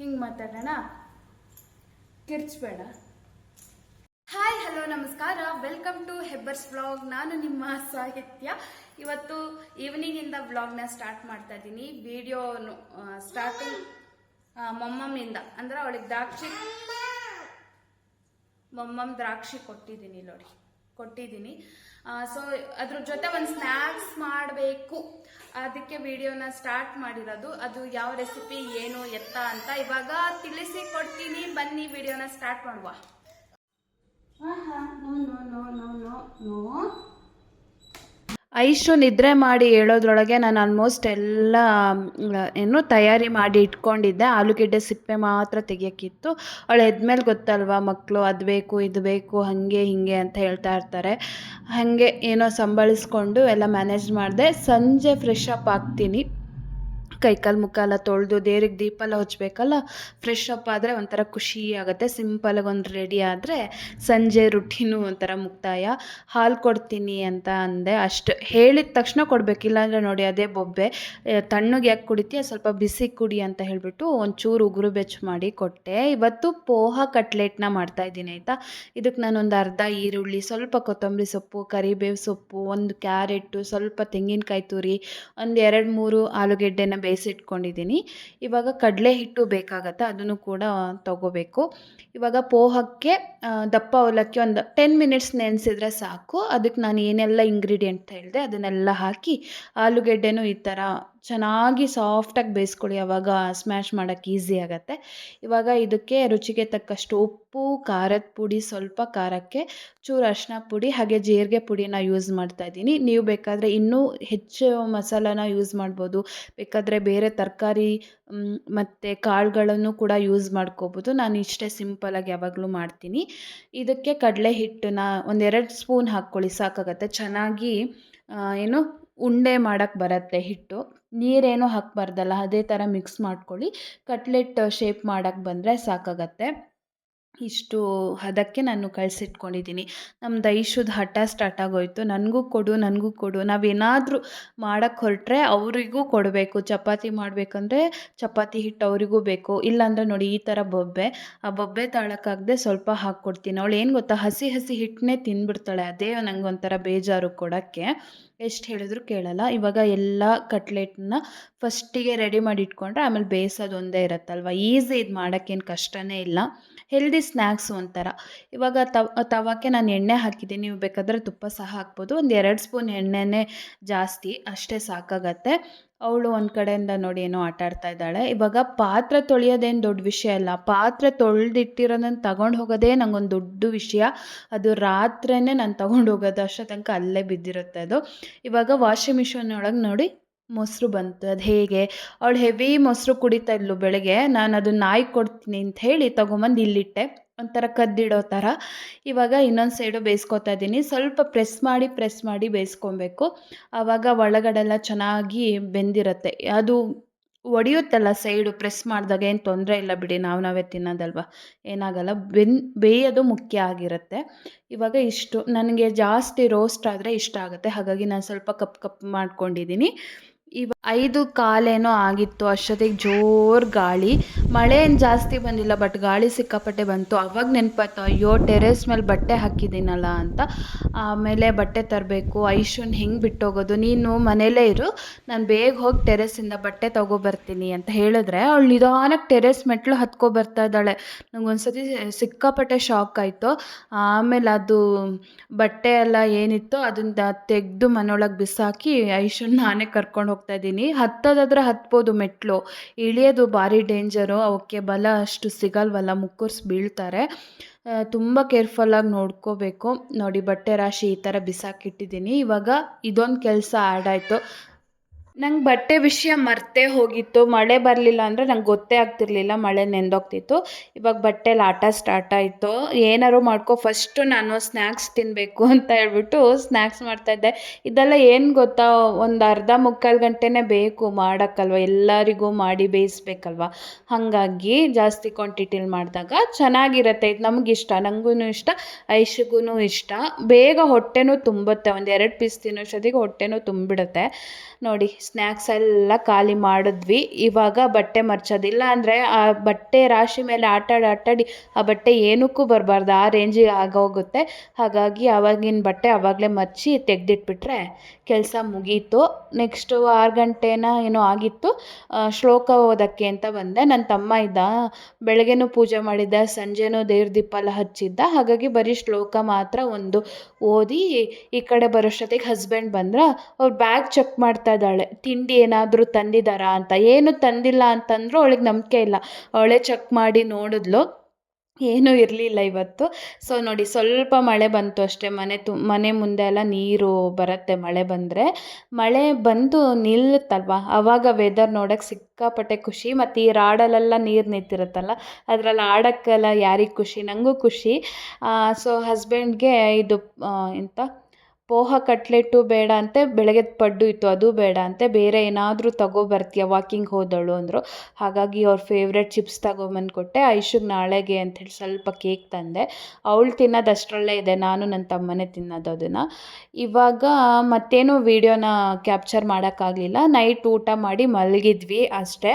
ಹಿಂಗೆ ಮಾತಾಡೋಣ? ಕಿರ್ಚ್ಬೇಡ. ಹಾಯ್ ಹಲೋ ನಮಸ್ಕಾರ. ವೆಲ್ಕಮ್ ಟು ಹೆಬ್ಬರ್ಸ್ ವ್ಲಾಗ್ ನಾನು ನಿಮ್ಮ ಸಾಹಿತ್ಯ. ಇವತ್ತು ಈವ್ನಿಂಗಿಂದ ವ್ಲಾಗ್ನ ಸ್ಟಾರ್ಟ್ ಮಾಡ್ತಾ ಇದ್ದೀನಿ. ವಿಡಿಯೋ ಸ್ಟಾರ್ಟಿಂಗ್ ಮೊಮ್ಮಮ್ಮಿಂದ. ಅಂದ್ರೆ ಅವಳಿಗೆ ದ್ರಾಕ್ಷಿ ಮೊಮ್ಮಮ್ ದ್ರಾಕ್ಷಿ ಕೊಟ್ಟಿದ್ದೀನಿ ನೋಡಿ. ಕೊಟ್ಟಿದ್ದೀನಿ. ಸೊ ಅದ್ರ ಜೊತೆ ಒಂದು ಸ್ನ್ಯಾಕ್ಸ್ ಮಾಡಬೇಕು. ಅದಕ್ಕೆ ವಿಡಿಯೋನ ಸ್ಟಾರ್ಟ್ ಮಾಡಿರೋದು. ಅದು ಯಾವ ರೆಸಿಪಿ ಏನು, ಎತ್ತ ಅಂತ ಇವಾಗ ತಿಳಿಸಿ ಕೊಡ್ತೀನಿ. ಬನ್ನಿ, ವಿಡಿಯೋನ ಸ್ಟಾರ್ಟ್ ಮಾಡುವ. ಐಶು ನಿದ್ರೆ ಮಾಡಿ ಹೇಳೋದ್ರೊಳಗೆ ನಾನು ಆಲ್ಮೋಸ್ಟ್ ಎಲ್ಲ ಏನು ತಯಾರಿ ಮಾಡಿ ಇಟ್ಕೊಂಡಿದ್ದೆ. ಆಲೂಗೆಡ್ಡೆ ಸಿಪ್ಪೆ ಮಾತ್ರ ತೆಗಿಯೋಕ್ಕಿತ್ತು. ಅವಳು ಎದ್ಮೇಲೆ ಗೊತ್ತಲ್ವಾ ಮಕ್ಕಳು ಅದು ಬೇಕು, ಇದು ಬೇಕು, ಹಾಗೆ, ಹೀಗೆ ಅಂತ ಹೇಳ್ತಾ ಇರ್ತಾರೆ. ಹಾಗೆ ಏನೋ ಸಂಭಾಳಿಸ್ಕೊಂಡು ಎಲ್ಲ ಮ್ಯಾನೇಜ್ ಮಾಡಿದೆ. ಸಂಜೆ ಫ್ರೆಶ್ ಅಪ್ ಆಗ್ತೀನಿ. ಕೈಕಾಲು ಮುಖ ಎಲ್ಲ ತೊಳೆದು ದೇವ್ರಿಗೆ ದೀಪ ಎಲ್ಲ ಹಚ್ಬೇಕಲ್ಲ ಫ್ರೆಶ್ ಅಪ್ ಆದರೆ ಒಂಥರ ಖುಷಿ ಆಗುತ್ತೆ. ಸಿಂಪಲಾಗಿ ಒಂದು ರೆಡಿ ಆದರೆ ಸಂಜೆ ರುಟೀನು ಒಂಥರ ಮುಕ್ತಾಯ. ಹಾಲು ಕೊಡ್ತೀನಿ ಅಂತ ಅಂದೆ. ಅಷ್ಟು ಹೇಳಿದ ತಕ್ಷಣ ಕೊಡಬೇಕು. ಇಲ್ಲಾಂದರೆ ನೋಡಿ ಅದೇ ಬೊಬ್ಬೆ. ತಣ್ಣಗೆ ಯಾಕೆ ಕುಡಿತೀಯ? ಸ್ವಲ್ಪ ಬಿಸಿ ಕುಡಿ ಅಂತ ಹೇಳಿಬಿಟ್ಟು ಒಂಚೂರು ಉಗುರು ಬೆಚ್ಚ ಮಾಡಿ ಕೊಟ್ಟೆ. ಇವತ್ತು ಪೋಹ ಕಟ್ಲೆಟ್ನ ಮಾಡ್ತಾ ಇದ್ದೀನಿ, ಆಯಿತಾ? ಇದಕ್ಕೆ ನಾನೊಂದು ಅರ್ಧ ಈರುಳ್ಳಿ, ಸ್ವಲ್ಪ ಕೊತ್ತಂಬರಿ ಸೊಪ್ಪು, ಕರಿಬೇವು ಸೊಪ್ಪು, ಒಂದು ಕ್ಯಾರೆಟು, ಸ್ವಲ್ಪ ತೆಂಗಿನಕಾಯಿ ತುರಿ, ಒಂದು ಎರಡು ಮೂರು ಆಲೂಗೆಡ್ಡೆನ ಬೇಯಿಸಿಟ್ಕೊಂಡಿದ್ದೀನಿ ಇವಾಗ ಕಡಲೆ ಹಿಟ್ಟು ಬೇಕಾಗತ್ತೆ, ಅದನ್ನು ಕೂಡ ತಗೋಬೇಕು. ಇವಾಗ ಪೋಹಕ್ಕೆ ದಪ್ಪ ಅವಲಕ್ಕಿ ಒಂದು ಟೆನ್ ಮಿನಿಟ್ಸ್ ನೆನೆಸಿದ್ರೆ ಸಾಕು. ಅದಕ್ಕೆ ನಾನು ಏನೆಲ್ಲ ಇಂಗ್ರೀಡಿಯೆಂಟ್ ಹೇಳಿದೆ, ಅದನ್ನೆಲ್ಲ ಹಾಕಿ ಆಲೂಗೆಡ್ಡೆನೂ ಈ ಥರ ಚೆನ್ನಾಗಿ ಸಾಫ್ಟಾಗಿ ಬೇಯಿಸ್ಕೊಳ್ಳಿ ಆವಾಗ ಸ್ಮ್ಯಾಶ್ ಮಾಡೋಕ್ಕೆ ಈಸಿ ಆಗುತ್ತೆ. ಇವಾಗ ಇದಕ್ಕೆ ರುಚಿಗೆ ತಕ್ಕಷ್ಟು ಉಪ್ಪು, ಖಾರದ ಪುಡಿ, ಸ್ವಲ್ಪ ಖಾರಕ್ಕೆ ಚೂರು ಅರಿಶಿನ ಪುಡಿ, ಹಾಗೆ ಜೀರಿಗೆ ಪುಡಿನ ಯೂಸ್ ಮಾಡ್ತಾ ಇದ್ದೀನಿ. ನೀವು ಬೇಕಾದರೆ ಇನ್ನೂ ಹೆಚ್ಚು ಮಸಾಲಾನ ಯೂಸ್ ಮಾಡ್ಬೋದು. ಬೇಕಾದರೆ ಬೇರೆ ತರಕಾರಿ ಮತ್ತು ಕಾಳುಗಳನ್ನು ಕೂಡ ಯೂಸ್ ಮಾಡ್ಕೋಬೋದು. ನಾನು ಇಷ್ಟೇ ಸಿಂಪಲಾಗಿ ಯಾವಾಗಲೂ ಮಾಡ್ತೀನಿ. ಇದಕ್ಕೆ ಕಡಲೆ ಹಿಟ್ಟನ್ನ ಒಂದೆರಡು ಸ್ಪೂನ್ ಹಾಕ್ಕೊಳ್ಳಿ, ಸಾಕಾಗತ್ತೆ. ಚೆನ್ನಾಗಿ ಏನು ಉಂಡೆ ಮಾಡೋಕ್ಕೆ ಬರುತ್ತೆ ಹಿಟ್ಟು. ನೀರೇನು ಹಾಕಬಾರ್ದಲ್ಲ, ಅದೇ ಥರ ಮಿಕ್ಸ್ ಮಾಡ್ಕೊಳ್ಳಿ. ಕಟ್ಲೆಟ್ ಶೇಪ್ ಮಾಡೋಕ್ಕೆ ಬಂದರೆ ಸಾಕಾಗತ್ತೆ. ಇಷ್ಟು ಹದಕ್ಕೆ ನಾನು ಕಳಿಸಿಟ್ಕೊಂಡಿದ್ದೀನಿ. ನಮ್ಮ ದೈಶುದ ಹಠ ಸ್ಟಾರ್ಟ್ ಆಗೋಯ್ತು. ನನಗೂ ಕೊಡು ನನಗೂ ಕೊಡು. ನಾವೇನಾದರೂ ಮಾಡೋಕ್ಕೆ ಹೊರಟ್ರೆ ಅವರಿಗೂ ಕೊಡಬೇಕು. ಚಪಾತಿ ಮಾಡಬೇಕಂದ್ರೆ ಚಪಾತಿ ಹಿಟ್ಟು ಅವರಿಗೂ ಬೇಕು. ಇಲ್ಲಾಂದರೆ ನೋಡಿ ಈ ಥರ ಬೊಬ್ಬೆ. ಆ ಬೊಬ್ಬೆ ತಾಳಕ್ಕಾಗದೆ ಸ್ವಲ್ಪ ಹಾಕ್ಕೊಡ್ತೀನಿ. ಅವಳು ಏನು ಗೊತ್ತಾ? ಹಸಿ ಹಸಿ ಹಿಟ್ಟನ್ನೇ ತಿಂದ್ಬಿಡ್ತಾಳೆ ಅದೇ ನಂಗೆ ಒಂಥರ ಬೇಜಾರು ಕೊಡೋಕ್ಕೆ. ಎಷ್ಟು ಹೇಳಿದ್ರು ಕೇಳಲ್ಲ. ಇವಾಗ ಎಲ್ಲ ಕಟ್ಲೆಟ್ನ ಫಸ್ಟಿಗೆ ರೆಡಿ ಮಾಡಿ ಇಟ್ಕೊಂಡ್ರೆ ಆಮೇಲೆ ಬೇಯಿಸೋದು ಒಂದೇ ಇರುತ್ತಲ್ವ? ಈಸಿ ಇದು ಮಾಡೋಕ್ಕೇನು ಕಷ್ಟನೇ ಇಲ್ಲ. ಹೆಲ್ದಿ ಸ್ನ್ಯಾಕ್ಸ್ ಒಂಥರ. ಇವಾಗ ತವ, ತವಕ್ಕೆ ನಾನು ಎಣ್ಣೆ ಹಾಕಿದ್ದೀನಿ. ನೀವು ಬೇಕಾದರೆ ತುಪ್ಪ ಸಹ ಹಾಕ್ಬೋದು. ಒಂದು ಎರಡು ಸ್ಪೂನ್ ಎಣ್ಣೆನೇ ಜಾಸ್ತಿ. ಅಷ್ಟೇ ಸಾಕಾಗತ್ತೆ. ಅವಳು ಒಂದು ಕಡೆಯಿಂದ ನೋಡಿ ಏನೋ ಆಟ ಆಡ್ತಾ ಇದ್ದಾಳೆ. ಇವಾಗ ಪಾತ್ರೆ ತೊಳೆಯೋದೇನು ದೊಡ್ಡ ವಿಷಯ ಅಲ್ಲ ಪಾತ್ರೆ ತೊಳೆದಿಟ್ಟಿರೋದನ್ನ ತಗೊಂಡು ಹೋಗೋದೇ ನಂಗೊಂದು ದೊಡ್ಡ ವಿಷಯ. ಅದು ರಾತ್ರಿನೇ ನಾನು ತಗೊಂಡು ಹೋಗೋದು ಅಷ್ಟೋ ತನಕ ಅಲ್ಲೇ ಬಿದ್ದಿರುತ್ತೆ ಅದು. ಇವಾಗ ವಾಷಿಂಗ್ ಮಿಷಿನ್ ಒಳಗೆ ನೋಡಿ ಮೊಸರು ಬಂತು. ಅದು ಹೇಗೆ? ಅವಳು ಹೆವಿ ಮೊಸರು ಕುಡಿತಾ ಇದ್ಲು ಬೆಳಗ್ಗೆ. ನಾನು ಅದು ನಾಯಿ ಕೊಡ್ತೀನಿ ಅಂತ ಹೇಳಿ ತೊಗೊಂಬಂದು ಇಲ್ಲಿಟ್ಟೆ. ಒಂಥರ ಕದ್ದಿಡೋ ಥರ. ಇವಾಗ ಇನ್ನೊಂದು ಸೈಡು ಬೇಯಿಸ್ಕೊತಾ ಇದ್ದೀನಿ. ಸ್ವಲ್ಪ ಪ್ರೆಸ್ ಮಾಡಿ ಪ್ರೆಸ್ ಮಾಡಿ ಬೇಯಿಸ್ಕೊಬೇಕು ಆವಾಗ ಒಳಗಡೆಲ್ಲ ಚೆನ್ನಾಗಿ ಬೆಂದಿರುತ್ತೆ. ಅದು ಒಡೆಯುತ್ತಲ್ಲ ಸೈಡು ಪ್ರೆಸ್ ಮಾಡಿದಾಗ ಏನು ತೊಂದರೆ ಇಲ್ಲ ಬಿಡಿ, ನಾವು ನಾವೇ ತಿನ್ನೋದಲ್ವ? ಏನಾಗಲ್ಲ. ಬೆನ್, ಬೇಯೋದು ಮುಖ್ಯ ಆಗಿರುತ್ತೆ. ಇವಾಗ ಇಷ್ಟು. ನನಗೆ ಜಾಸ್ತಿ ರೋಸ್ಟ್ ಆದರೆ ಇಷ್ಟ ಆಗುತ್ತೆ. ಹಾಗಾಗಿ ನಾನು ಸ್ವಲ್ಪ ಕಪ್ ಕಪ್ ಮಾಡ್ಕೊಂಡಿದ್ದೀನಿ. ಇವ ಐದು ಕಾಲೇನೋ ಆಗಿತ್ತು, ಅಷ್ಟೊತ್ತಿಗೆ ಜೋರು ಗಾಳಿ. ಮಳೆ ಏನು ಜಾಸ್ತಿ ಬಂದಿಲ್ಲ ಬಟ್ ಗಾಳಿ ಸಿಕ್ಕಾಪಟ್ಟೆ ಬಂತು. ಅವಾಗ ನೆನಪಾಯ್ತು, ಅಯ್ಯೋ ಟೆರೆಸ್ ಮೇಲೆ ಬಟ್ಟೆ ಹಾಕಿದ್ದೀನಲ್ಲ ಅಂತ. ಆಮೇಲೆ ಬಟ್ಟೆ ತರಬೇಕು. ಐಶುನ್ ಹೆಂಗೆ ಬಿಟ್ಟೋಗೋದು? ನೀನು ಮನೇಲೇ ಇರು. ನಾನು ಬೇಗ ಹೋಗಿ ಟೆರೆಸಿಂದ ಬಟ್ಟೆ ತೊಗೊಬರ್ತೀನಿ ಅಂತ ಹೇಳಿದ್ರೆ, ಅವಳು ನಿಧಾನಕ್ಕೆ ಟೆರೆಸ್ ಮೆಟ್ಲು ಹತ್ಕೊ ಬರ್ತಾ ಇದ್ದಾಳೆ. ನನಗೊಂದ್ಸತಿ ಸಿಕ್ಕಾಪಟ್ಟೆ ಶಾಕ್ ಆಯಿತು. ಆಮೇಲೆ ಅದು ಬಟ್ಟೆ ಎಲ್ಲ ಏನಿತ್ತು, ಅದನ್ನ ತೆಗೆದು ಮನೆಯೊಳಗೆ ಬಿಸಾಕಿ ಐಶುನ್ ನಾನೇ ಕರ್ಕೊಂಡು ಹೋಗ್ತಾ ಇದ್ದೀನಿ. ಹತ್ತೋದಾದ್ರೆ ಹತ್ಬೋದು ಮೆಟ್ಲು. ಇಳಿಯೋದು ಭಾರಿ ಡೇಂಜರು. ಅವಕ್ಕೆ ಬಲ ಅಷ್ಟು ಸಿಗಲ್ವಲ್ಲ, ಮುಕ್ಕರ್ಸ್ ಬೀಳ್ತಾರೆ. ತುಂಬ ಕೇರ್ಫುಲ್ಲಾಗಿ ನೋಡ್ಕೋಬೇಕು. ನೋಡಿ, ಬಟ್ಟೆ ರಾಶಿ ಈ ಥರ ಬಿಸಾಕಿಟ್ಟಿದ್ದೀನಿ. ಇವಾಗ ಇದೊಂದು ಕೆಲಸ ಆ್ಯಡ್ ಆಯಿತು. ನಂಗೆ ಬಟ್ಟೆ ವಿಷಯ ಮರ್ತೇ ಹೋಗಿತ್ತು, ಮಳೆ ಬರಲಿಲ್ಲ ಅಂದರೆ ನಂಗೆ ಗೊತ್ತೇ ಆಗ್ತಿರ್ಲಿಲ್ಲ ಮಳೆ ನೆಂದೋಗ್ತಿತ್ತು. ಇವಾಗ ಬಟ್ಟೆಲಿ ಆಟ ಸ್ಟಾರ್ಟ್ ಆಯಿತು. ಏನಾರು ಮಾಡ್ಕೊ ಫಸ್ಟು ನಾನು ಸ್ನ್ಯಾಕ್ಸ್ ತಿನ್ನಬೇಕು ಅಂತ ಹೇಳ್ಬಿಟ್ಟು ಸ್ನ್ಯಾಕ್ಸ್ ಮಾಡ್ತಾಯಿದ್ದೆ ಇದೆಲ್ಲ ಏನು ಗೊತ್ತಾ, ಒಂದು ಅರ್ಧ ಮುಕ್ಕಾಲು ಗಂಟೆನೇ ಬೇಕು, ಮಾಡೋಕ್ಕಲ್ವ? ಎಲ್ಲರಿಗೂ ಮಾಡಿ ಬೇಯಿಸ್ಬೇಕಲ್ವ? ಹಾಗಾಗಿ ಜಾಸ್ತಿ ಕ್ವಾಂಟಿಟಿಲಿ ಮಾಡಿದಾಗ ಚೆನ್ನಾಗಿರುತ್ತೆ. ಇದು ನಮಗಿಷ್ಟ ನನಗೂ ಇಷ್ಟ ಐಶಿಗೂ ಇಷ್ಟ. ಬೇಗ ಹೊಟ್ಟೆನೂ ತುಂಬುತ್ತೆ. ಒಂದು ಎರಡು ಪೀಸ್ ತಿನ್ನೋಷ್ಟೊತ್ತಿಗೆ ಹೊಟ್ಟೆನೂ ತುಂಬಿಡುತ್ತೆ. ನೋಡಿ ಸ್ನ್ಯಾಕ್ಸ್ ಎಲ್ಲ ಖಾಲಿ ಮಾಡಿದ್ವಿ. ಇವಾಗ ಬಟ್ಟೆ ಮರ್ಚೋದಿಲ್ಲ ಅಂದರೆ ಆ ಬಟ್ಟೆ ರಾಶಿ ಮೇಲೆ ಆಟಾಡಿ ಆಟಾಡಿ ಆ ಬಟ್ಟೆ ಏನಕ್ಕೂ ಬರಬಾರ್ದು. ಆ ರೇಂಜಿಗೆ ಆಗೋಗುತ್ತೆ ಹಾಗಾಗಿ ಆವಾಗಿನ ಬಟ್ಟೆ ಆವಾಗಲೇ ಮರ್ಚಿ ತೆಗೆದಿಟ್ಬಿಟ್ರೆ ಕೆಲಸ ಮುಗೀತು. ನೆಕ್ಸ್ಟು ಆರು ಗಂಟೆನ ಏನೋ ಆಗಿತ್ತು. ಶ್ಲೋಕ ಓದೋಕ್ಕೆ ಅಂತ ಬಂದೆ. ನನ್ನ ತಮ್ಮ ಇದ್ದ. ಬೆಳಗ್ಗೆನೂ ಪೂಜೆ ಮಾಡಿದ್ದ, ಸಂಜೆನೂ ದೇವ್ರ ದೀಪ ಎಲ್ಲ ಹಚ್ಚಿದ್ದ. ಹಾಗಾಗಿ ಬರೀ ಶ್ಲೋಕ ಮಾತ್ರ ಒಂದು ಓದಿ ಈ ಕಡೆ ಬರೋಷ್ಟೊತ್ತಿಗೆ ಹಸ್ಬೆಂಡ್ ಬಂದ್ರ, ಅವ್ರು ಬ್ಯಾಗ್ ಚೆಕ್ ಮಾಡ್ತಾ ಇದ್ದಾಳೆ. ತಿಂಡಿ ಏನಾದರೂ ತಂದಿದ್ದಾರಾ ಅಂತ? ಏನು ತಂದಿಲ್ಲ ಅಂತಂದರೂ ಅವಳಿಗೆ ನಂಬಿಕೆ ಇಲ್ಲ. ಅವಳೇ ಚೆಕ್ ಮಾಡಿ ನೋಡಿದ್ಲು. ಏನೂ ಇರಲಿಲ್ಲ ಇವತ್ತು. ಸೊ ನೋಡಿ, ಸ್ವಲ್ಪ ಮಳೆ ಬಂತು ಅಷ್ಟೇ. ಮನೆ ತು, ಮನೆ ಮುಂದೆ ಎಲ್ಲ ನೀರು ಬರುತ್ತೆ ಮಳೆ ಬಂದರೆ. ಮಳೆ ಬಂದು ನಿಲ್ಲುತ್ತಲ್ವ? ಆವಾಗ ವೆದರ್ ನೋಡೋಕ್ಕೆ ಸಿಕ್ಕಾಪಟ್ಟೆ ಖುಷಿ. ಮತ್ತು ಈ ರಾಡಲ್ಲೆಲ್ಲ ನೀರು ನಿಂತಿರುತ್ತಲ್ಲ, ಅದರಲ್ಲಿ ಆಡೋಕ್ಕೆಲ್ಲ ಯಾರಿಗೆ ಖುಷಿ? ನನಗೂ ಖುಷಿ. ಸೊ ಹಸ್ಬೆಂಡ್ಗೆ ಇದು ಎಂತ? ಪೋಹ ಕಟ್ಲೆಟ್ಟು ಬೇಡ ಅಂತೆ, ಬೆಳಗ್ಗೆ ಪಡ್ಡು ಇತ್ತು, ಅದು ಬೇಡ ಅಂತೆ, ಬೇರೆ ಏನಾದರೂ ತಗೊಬರ್ತೀಯ ವಾಕಿಂಗ್ ಹೋದಳು ಅಂದರು. ಹಾಗಾಗಿ ಅವ್ರ ಫೇವ್ರೆಟ್ ಚಿಪ್ಸ್ ತಗೊಂಬಂದು ಕೊಟ್ಟೆ, ಐಶುಗೆ ನಾಳೆಗೆ ಅಂಥೇಳಿ ಸ್ವಲ್ಪ ಕೇಕ್ ತಂದೆ. ಅವಳು ತಿನ್ನೋದು ಅಷ್ಟರಲ್ಲೇ ಇದೆ, ನಾನು ನನ್ನ ತಮ್ಮನೇ ತಿನ್ನೋದು ಅದನ್ನು. ಇವಾಗ ಮತ್ತೇನು ವೀಡಿಯೋನ ಕ್ಯಾಪ್ಚರ್ ಮಾಡೋಕ್ಕಾಗಲಿಲ್ಲ ನೈಟ್ ಊಟ ಮಾಡಿ ಮಲಗಿದ್ವಿ ಅಷ್ಟೇ.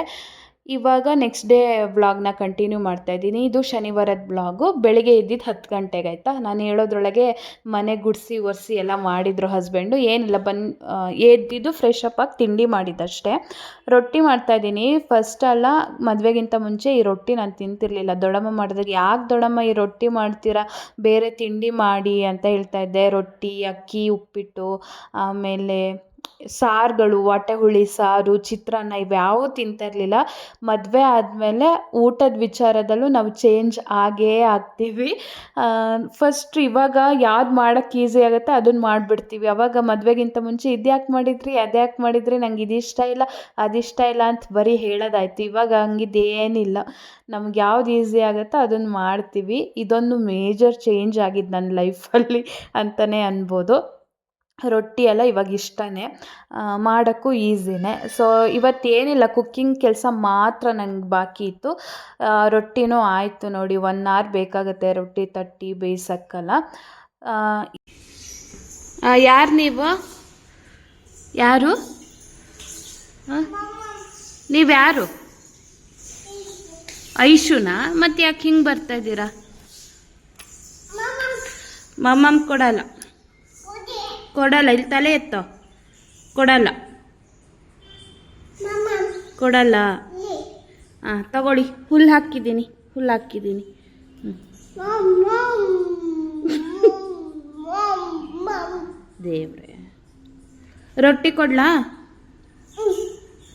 ಇವಾಗ ನೆಕ್ಸ್ಟ್ ಡೇ ವ್ಲಾಗ್ನ ಕಂಟಿನ್ಯೂ ಮಾಡ್ತಾ ಇದ್ದೀನಿ. ಇದು ಶನಿವಾರದ ಬ್ಲಾಗು ಬೆಳಿಗ್ಗೆ ಎದ್ದಿದ್ದು ಹತ್ತು ಗಂಟೆಗೆ ಆಯಿತಾ? ನಾನು ಹೇಳೋದ್ರೊಳಗೆ ಮನೆ ಗುಡಿಸಿ, ಒರೆಸಿ ಎಲ್ಲ ಮಾಡಿದರು ಹಸ್ಬೆಂಡು ಏನಿಲ್ಲ ಬಂದು ಎದ್ದಿದ್ದು ಫ್ರೆಶ್ ಅಪ್ ಆಗಿ ತಿಂಡಿ ಮಾಡಿದ್ದಷ್ಟೇ. ರೊಟ್ಟಿ ಮಾಡ್ತಾಯಿದ್ದೀನಿ ಫಸ್ಟ್ ಅಲ್ಲ, ಮದುವೆಗಿಂತ ಮುಂಚೆ ಈ ರೊಟ್ಟಿ ನಾನು ತಿಂತಿರಲಿಲ್ಲ. ದೊಡಮ್ಮ ಮಾಡಿದಾಗ, ಯಾಕೆ ದೊಡಮ್ಮ ಈ ರೊಟ್ಟಿ ಮಾಡ್ತೀರಾ? ಬೇರೆ ತಿಂಡಿ ಮಾಡಿ ಅಂತ ಹೇಳ್ತಾ ಇದ್ದೆ. ರೊಟ್ಟಿ, ಅಕ್ಕಿ, ಉಪ್ಪಿಟ್ಟು, ಆಮೇಲೆ ಸಾರುಗಳು ಹುಳಿ ಸಾರು, ಚಿತ್ರಾನ್ನ ಇವ್ಯಾವೂ ತಿಂತಾ ಇರಲಿಲ್ಲ ಮದುವೆ ಆದಮೇಲೆ ಊಟದ ವಿಚಾರದಲ್ಲೂ ನಾವು ಚೇಂಜ್ ಆಗೇ ಆಗ್ತೀವಿ. ಫಸ್ಟ್ ಇವಾಗ ಯಾವ್ದು ಮಾಡೋಕ್ಕೆ ಈಸಿ ಆಗುತ್ತೆ ಅದನ್ನು ಮಾಡಿಬಿಡ್ತೀವಿ. ಅವಾಗ ಮದುವೆಗಿಂತ ಮುಂಚೆ ಇದ್ಯಾಕೆ ಮಾಡಿದ್ರಿ, ಅದ್ಯಾಕೆ ಮಾಡಿದ್ರಿ, ನಂಗೆ ಇದಿಷ್ಟ ಇಲ್ಲ, ಅದಿಷ್ಟ ಇಲ್ಲ ಅಂತ ಬರೀ ಹೇಳೋದಾಯ್ತು. ಇವಾಗ ಹಂಗಿದೇನಿಲ್ಲ. ನಮ್ಗೆ ಯಾವ್ದು ಈಸಿ ಆಗುತ್ತೋ ಅದನ್ನು ಮಾಡ್ತೀವಿ. ಇದೊಂದು ಮೇಜರ್ ಚೇಂಜ್ ಆಗಿದ್ದು ನನ್ನ ಲೈಫಲ್ಲಿ ಅಂತಲೇ ಅನ್ಬೋದು. ರೊಟ್ಟಿ ಎಲ್ಲ ಇವಾಗ ಇಷ್ಟನೇ ಮಾಡೋಕ್ಕೂ ಈಸಿನೇ. ಸೊ ಇವತ್ತೇನಿಲ್ಲ ಕುಕ್ಕಿಂಗ್ ಕೆಲಸ ಮಾತ್ರ ನಂಗೆ ಬಾಕಿ ಇತ್ತು. ರೊಟ್ಟಿನೂ ಆಯಿತು ನೋಡಿ ಒನ್ ಅವರ್ ಬೇಕಾಗುತ್ತೆ ರೊಟ್ಟಿ ತಟ್ಟಿ ಬೇಯಿಸೋಕ್ಕಲ್ಲ. ಯಾರು ನೀವು? ಯಾರು? ನೀವು ಯಾರು? ಐಶುನಾ? ಮತ್ತೆ ಯಾಕೆ ಹಿಂಗೆ ಬರ್ತಾ ಇದ್ದೀರಾ? ಮಮ್ಮಮ್ಮ ಕೊಡಲ್ಲ. ಕೊಡಲ್ಲ ಇಲ್ಲಿ ತಲೆ ಎತ್ತೋ. ಕೊಡಲ್ಲ. ಕೊಡಲ್ಲ. ಹಾಂ ತಗೊಳ್ಳಿ. ಹುಲ್ಲು ಹಾಕಿದ್ದೀನಿ ಹುಲ್ಲು ಹಾಕಿದ್ದೀನಿ. ಹ್ಞೂ ದೇವ್ರೆ. ರೊಟ್ಟಿ ಕೊಡ್ಲಾ?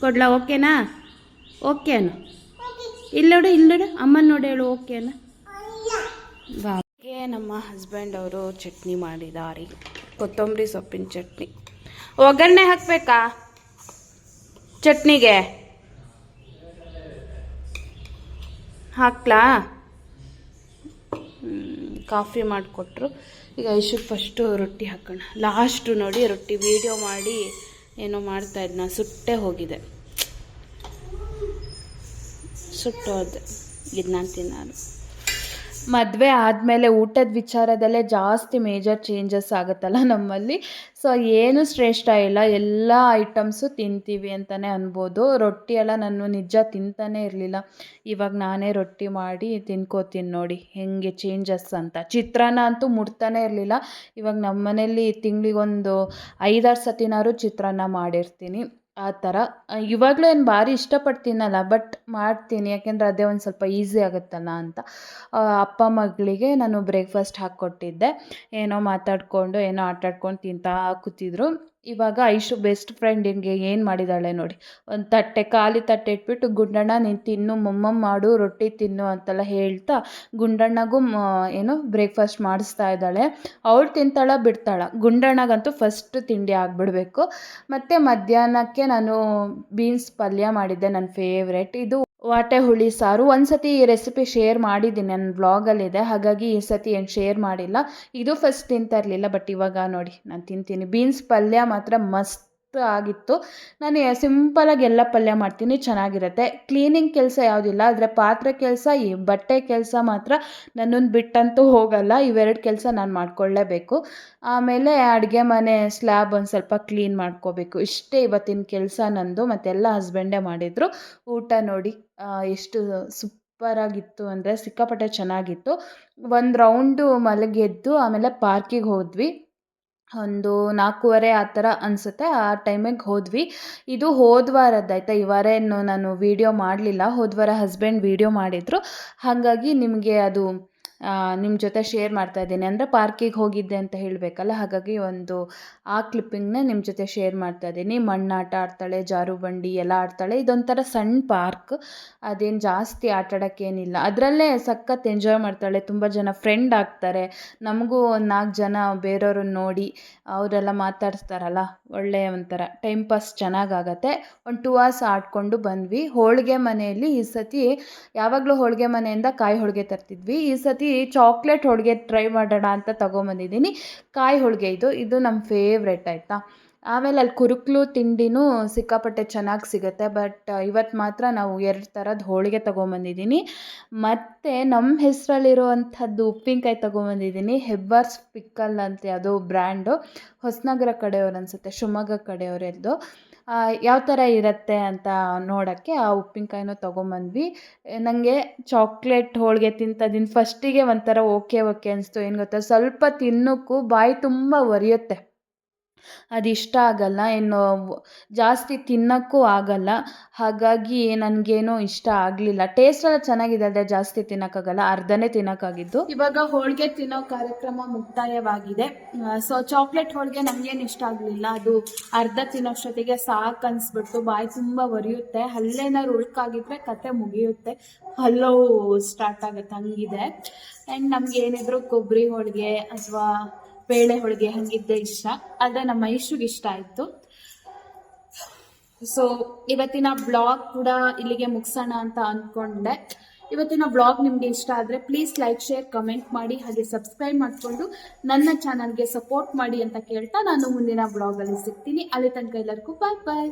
ಕೊಡ್ಲಾ ಓಕೆನಾ? ಓಕೆನಾ ಇಲ್ಲೋಡು ಇಲ್ಲೋಡು ಅಮ್ಮನ ನೋಡಿ ಹೇಳು ಓಕೆನಾ ಬಾಗೆ ನಮ್ಮ ಹಸ್ಬೆಂಡ್ ಅವರು ಚಟ್ನಿ ಮಾಡಿದ್ದಾರೆ. ಕೊತ್ತಂಬರಿ ಸೊಪ್ಪಿನ ಚಟ್ನಿ. ಒಗ್ಗರಣೆ ಹಾಕಬೇಕಾ? ಚಟ್ನಿಗೆ? ಹಾಕ್ಲಾ? ಕಾಫಿ ಮಾಡಿಕೊಟ್ರು. ಈಗ ಐಶು ಫಸ್ಟು ರೊಟ್ಟಿ ಹಾಕೋಣ. ಲಾಸ್ಟು ನೋಡಿ ರೊಟ್ಟಿ ವೀಡಿಯೋ ಮಾಡಿ ಏನೋ ಮಾಡ್ತಾ ಇದ್ನ. ಸುಟ್ಟೆ ಹೋಗಿದೆ. ಸುಟ್ಟು ಹೋದೆ ಇದು ನಾನು ತಿನ್ನೋದು. ಮದುವೆ ಆದಮೇಲೆ ಊಟದ ವಿಚಾರದಲ್ಲೇ ಜಾಸ್ತಿ ಮೇಜರ್ ಚೇಂಜಸ್ ಆಗುತ್ತಲ್ಲ ನಮ್ಮಲ್ಲಿ. ಸೊ ಏನು ಶ್ರೇಷ್ಠ ಇಲ್ಲ. ಎಲ್ಲ ಐಟಮ್ಸು ತಿಂತೀವಿ ಅಂತಲೇ ಅನ್ಬೋದು. ರೊಟ್ಟಿ ಎಲ್ಲ ನಾನು ನಿಜ ತಿಂತಾನೇ ಇರಲಿಲ್ಲ. ಇವಾಗ ನಾನೇ ರೊಟ್ಟಿ ಮಾಡಿ ತಿನ್ಕೋತೀನಿ ನೋಡಿ ಹೆಂಗೆ ಚೇಂಜಸ್ ಅಂತ. ಚಿತ್ರಾನ್ನ ಅಂತೂ ಮುಟ್ತಾನೆ ಇರಲಿಲ್ಲ. ಇವಾಗ ನಮ್ಮ ಮನೇಲಿ ತಿಂಗಳಿಗೊಂದು ಐದಾರು ಸತಿನಾರು ಚಿತ್ರಾನ್ನ ಮಾಡಿರ್ತೀನಿ. ಆ ಥರ. ಇವಾಗಲೂ ಏನು ಭಾರಿ ಇಷ್ಟಪಟ್ಟು ಬಟ್ ಮಾಡ್ತೀನಿ. ಯಾಕೆಂದರೆ ಅದೇ ಒಂದು ಸ್ವಲ್ಪ ಈಸಿ ಆಗುತ್ತಲ್ಲ ಅಂತ. ಅಪ್ಪ ಮಗಳಿಗೆ ನಾನು ಬ್ರೇಕ್ಫಾಸ್ಟ್ ಹಾಕ್ಕೊಟ್ಟಿದ್ದೆ. ಏನೋ ಮಾತಾಡಿಕೊಂಡು, ಏನೋ ಆಟಾಡ್ಕೊಂಡು ತಿಂತಾ ಕೂತಿದ್ರು. ಇವಾಗ ಐಶು ಬೆಸ್ಟ್ ಫ್ರೆಂಡ್ ಹಿಂಗೆ ಏನು ಮಾಡಿದ್ದಾಳೆ ನೋಡಿ. ಒಂದು ತಟ್ಟೆ, ಖಾಲಿ ತಟ್ಟೆ ಇಟ್ಬಿಟ್ಟು, ಗುಂಡಣ್ಣ, ನೀನು ತಿನ್ನು ಮೊಮ್ಮಮ್ಮ ಮಾಡು, ರೊಟ್ಟಿ ತಿನ್ನು ಅಂತೆಲ್ಲ ಹೇಳ್ತಾ ಗುಂಡಣ್ಣಗೂ ಏನು ಬ್ರೇಕ್ಫಾಸ್ಟ್ ಮಾಡಿಸ್ತಾ ಇದ್ದಾಳೆ. ಅವಳು ತಿಂತಾಳ, ಬಿಡ್ತಾಳ. ಗುಂಡಣ್ಣಗಂತೂ ಫಸ್ಟ್ ತಿಂಡಿ ಆಗಿಬಿಡ್ಬೇಕು. ಮತ್ತು ಮಧ್ಯಾಹ್ನಕ್ಕೆ ನಾನು ಬೀನ್ಸ್ ಪಲ್ಯ ಮಾಡಿದ್ದೆ, ನನ್ನ ಫೇವ್ರೆಟ್ ಇದು ವಾಟೆ ಹುಳಿ ಸಾರು. ಒಂದ್ಸತಿ ಈ ರೆಸಿಪಿ ಶೇರ್ ಮಾಡಿದ್ದೀನಿ, ನನ್ನ ಬ್ಲಾಗಲ್ಲಿದೆ ಹಾಗಾಗಿ ಈ ಸತಿ ಏನು ಶೇರ್ ಮಾಡಿಲ್ಲ. ಇದು ಫಸ್ಟ್ ತಿಂತಾ ಇರಲಿಲ್ಲ ಬಟ್ ಇವಾಗ ನೋಡಿ, ನಾನು ತಿಂತೀನಿ. ಬೀನ್ಸ್ ಪಲ್ಯ ಮಾತ್ರ ಮಸ್ತ್ ಆಗಿತ್ತು. ನಾನು ಸಿಂಪಲಾಗಿ ಎಲ್ಲ ಪಲ್ಯ ಮಾಡ್ತೀನಿ, ಚೆನ್ನಾಗಿರುತ್ತೆ. ಕ್ಲೀನಿಂಗ್ ಕೆಲಸ ಯಾವುದಿಲ್ಲ, ಆದರೆ ಪಾತ್ರೆ ಕೆಲಸ, ಈ ಬಟ್ಟೆ ಕೆಲಸ ಮಾತ್ರ ನನ್ನನ್ನು ಬಿಟ್ಟಂತೂ ಹೋಗಲ್ಲ. ಇವೆರಡು ಕೆಲಸ ನಾನು ಮಾಡ್ಕೊಳ್ಳೇಬೇಕು ಆಮೇಲೆ ಅಡುಗೆ ಮನೆ ಸ್ಲ್ಯಾಬ್ ಒಂದು ಸ್ವಲ್ಪ ಕ್ಲೀನ್ ಮಾಡ್ಕೋಬೇಕು. ಇಷ್ಟೇ ಇವತ್ತಿನ ಕೆಲಸ ನಂದು, ಮತ್ತೆಲ್ಲ ಹಸ್ಬೆಂಡೇ ಮಾಡಿದರು. ಊಟ ನೋಡಿ ಎಷ್ಟು ಸೂಪರಾಗಿತ್ತು ಅಂದರೆ ಸಿಕ್ಕಾಪಟ್ಟೆ ಚೆನ್ನಾಗಿತ್ತು. ಒಂದು ರೌಂಡು ಮಲಗೆದ್ದು, ಆಮೇಲೆ ಪಾರ್ಕಿಗೆ ಹೋದ್ವಿ. ಒಂದು ನಾಲ್ಕೂವರೆ ಆ ಥರ ಅನಿಸುತ್ತೆ. ಆ ಟೈಮಿಗೆ ಹೋದ್ವಿ. ಇದು ಹೋದ ವಾರದ್ದು ಆಯಿತಾ? ಈ ವಾರ ಏನು ನಾನು ವೀಡಿಯೋ ಮಾಡಲಿಲ್ಲ. ಹೋದ ವಾರ ಹಸ್ಬೆಂಡ್ ವೀಡಿಯೋ ಮಾಡಿದರು. ಹಾಗಾಗಿ ನಿಮಗೆ ಅದು ನಿಮ್ಮ ಜೊತೆ ಶೇರ್ ಮಾಡ್ತಾ ಇದ್ದೀನಿ. ಅಂದರೆ ಪಾರ್ಕಿಗೆ ಹೋಗಿದ್ದೆ ಅಂತ ಹೇಳಬೇಕಲ್ಲ? ಹಾಗಾಗಿ ಒಂದು, ಆ ಕ್ಲಿಪ್ಪಿಂಗ್ನ ನಿಮ್ಮ ಜೊತೆ ಶೇರ್ ಮಾಡ್ತಾ ಇದ್ದೀನಿ. ಮಣ್ಣಾಟ ಆಡ್ತಾಳೆ ಜಾರು ಬಂಡಿ ಎಲ್ಲ ಆಡ್ತಾಳೆ. ಇದೊಂಥರ ಸಣ್ಣ ಪಾರ್ಕ್ ಅದೇನು ಜಾಸ್ತಿ ಆಟ ಆಡೋಕ್ಕೇನಿಲ್ಲ ಅದರಲ್ಲೇ ಸಖತ್ ಎಂಜಾಯ್ ಮಾಡ್ತಾಳೆ. ತುಂಬ ಜನ ಫ್ರೆಂಡ್ ಆಗ್ತಾರೆ. ನಮಗೂ ಒಂದು ನಾಲ್ಕು ಜನ ಬೇರೆಯವ್ರನ್ನ ನೋಡಿ ಅವರೆಲ್ಲ ಮಾತಾಡಿಸ್ತಾರಲ್ಲ? ಒಳ್ಳೆಯ ಒಂಥರ ಟೈಮ್ ಪಾಸ್ ಚೆನ್ನಾಗಾಗತ್ತೆ. ಒಂದು ಟೂ ಅವರ್ಸ್ ಆಡಿಕೊಂಡು ಬಂದ್ವಿ. ಹೋಳಿಗೆ ಮನೆಯಲ್ಲಿ ಈ ಸತಿ ಯಾವಾಗಲೂ ಹೋಳಿಗೆ ಮನೆಯಿಂದ ಕಾಯಿ ಹೋಳಿಗೆ ತರ್ತಿದ್ವಿ. ಈ ಸತಿ ಚಾಕ್ಲೇಟ್ ಹೋಳಿಗೆ ಟ್ರೈ ಮಾಡೋಣ ಅಂತ ತೊಗೊಂಬಂದಿದ್ದೀನಿ. ಕಾಯಿ ಹೋಳಿಗೆ ಇದು. ಇದು ನಮ್ಮ ಫೇವ್ರೆಟ್ ಆಯಿತಾ? ಆಮೇಲೆ ಅಲ್ಲಿ ಕುರುಕ್ಲು ತಿಂಡಿನೂ ಸಿಕ್ಕಾಪಟ್ಟೆ ಚೆನ್ನಾಗಿ ಸಿಗುತ್ತೆ, ಬಟ್ ಇವತ್ತು ಮಾತ್ರ ನಾವು ಎರಡು ಥರದ ಹೋಳಿಗೆ ತೊಗೊಂಬಂದಿದ್ದೀನಿ ಮತ್ತು ನಮ್ಮ ಹೆಸರಲ್ಲಿರುವಂಥದ್ದು ಉಪ್ಪಿನಕಾಯಿ ತೊಗೊಂಬಂದಿದ್ದೀನಿ ಹೆಬ್ಬಾರ್ಸ್ ಪಿಕ್ಕಲ್ ಅಂತ ಯಾವುದೋ ಬ್ರ್ಯಾಂಡು. ಹೊಸನಗರ ಕಡೆಯವ್ರು ಅನಿಸುತ್ತೆ, ಶಿವಮೊಗ್ಗ ಕಡೆಯವರದ್ದು ಯಾವ ಥರ ಇರುತ್ತೆ ಅಂತ ನೋಡೋಕ್ಕೆ ಆ ಉಪ್ಪಿನಕಾಯಿನೂ ತೊಗೊಂಬಂದ್ವಿ. ನನಗೆ ಚಾಕ್ಲೇಟ್ ಹೋಳಿಗೆ ತಿಂತದಿನ ಫಸ್ಟಿಗೆ ಒಂಥರ ಓಕೆ ಓಕೆ ಅನಿಸ್ತು, ಏನು ಗೊತ್ತಾ? ಸ್ವಲ್ಪ ತಿನ್ನೋಕ್ಕೂ ಬಾಯಿ ತುಂಬ ಒರೆಯುತ್ತೆ. ಅದು ಇಷ್ಟ ಆಗಲ್ಲ, ಏನು ಜಾಸ್ತಿ ತಿನ್ನೋಕ್ಕೂ ಆಗಲ್ಲ. ಹಾಗಾಗಿ ನನಗೇನೂ ಇಷ್ಟ ಆಗಲಿಲ್ಲ. ಟೇಸ್ಟ್ ಎಲ್ಲ ಚೆನ್ನಾಗಿದೆ ಆದರೆ ಜಾಸ್ತಿ ತಿನ್ನೋಕ್ಕಾಗಲ್ಲ, ಅರ್ಧನೇ ತಿನ್ನೋಕ್ಕಾಗಿದ್ದು. ಇವಾಗ ಹೋಳಿಗೆ ತಿನ್ನೋ ಕಾರ್ಯಕ್ರಮ ಮುಕ್ತಾಯವಾಗಿದೆ. ಸೊ ಚಾಕ್ಲೇಟ್ ಹೋಳಿಗೆ ನಮಗೇನು ಇಷ್ಟ ಆಗಲಿಲ್ಲ. ಅದು ಅರ್ಧ ತಿನ್ನೋಷ್ಟೊತ್ತಿಗೆ ಸಾಕು ಅನಿಸ್ಬಿಟ್ಟು ಬಾಯಿ ತುಂಬ ಒರಿಯುತ್ತೆ. ಹಲ್ಲೇನಾದ್ರು ಉಳ್ಕಾಗಿದ್ರೆ ಕತೆ ಮುಗಿಯುತ್ತೆ. ಹಲ್ಲೋ ಸ್ಟಾರ್ಟ್ ಆಗುತ್ತೆ, ಹಂಗಿದೆ. ಆ್ಯಂಡ್ ನಮ್ಗೆ ಏನಿದ್ರು ಕೊಬ್ಬರಿ ಹೋಳಿಗೆ ಅಥವಾ ಬೇಳೆ ಹೋಳಿಗೆ ಹಂಗಿದ್ದೆ ಇಷ್ಟ? ಆದರೆ ನಮ್ಮ ಮೈಸೂರಿಗೆ ಇಷ್ಟ ಆಯಿತು. ಸೊ ಇವತ್ತಿನ ಬ್ಲಾಗ್ ಕೂಡ ಇಲ್ಲಿಗೆ ಮುಗಿಸೋಣ ಅಂತ ಅಂದ್ಕೊಂಡೆ ಇವತ್ತಿನ ಬ್ಲಾಗ್ ನಿಮಗೆ ಇಷ್ಟ ಆದರೆ ಪ್ಲೀಸ್ ಲೈಕ್ ಶೇರ್ ಕಮೆಂಟ್ ಮಾಡಿ, ಹಾಗೆ ಸಬ್ಸ್ಕ್ರೈಬ್ ಮಾಡಿಕೊಂಡು ನನ್ನ ಚಾನಲ್ಗೆ ಸಪೋರ್ಟ್ ಮಾಡಿ ಅಂತ ಕೇಳ್ತಾ ನಾನು ಮುಂದಿನ ಬ್ಲಾಗಲ್ಲಿ ಸಿಗ್ತೀನಿ. ಅಲ್ಲಿ ತನಕ ಎಲ್ಲರಿಗೂ ಬಾಯ್ ಬಾಯ್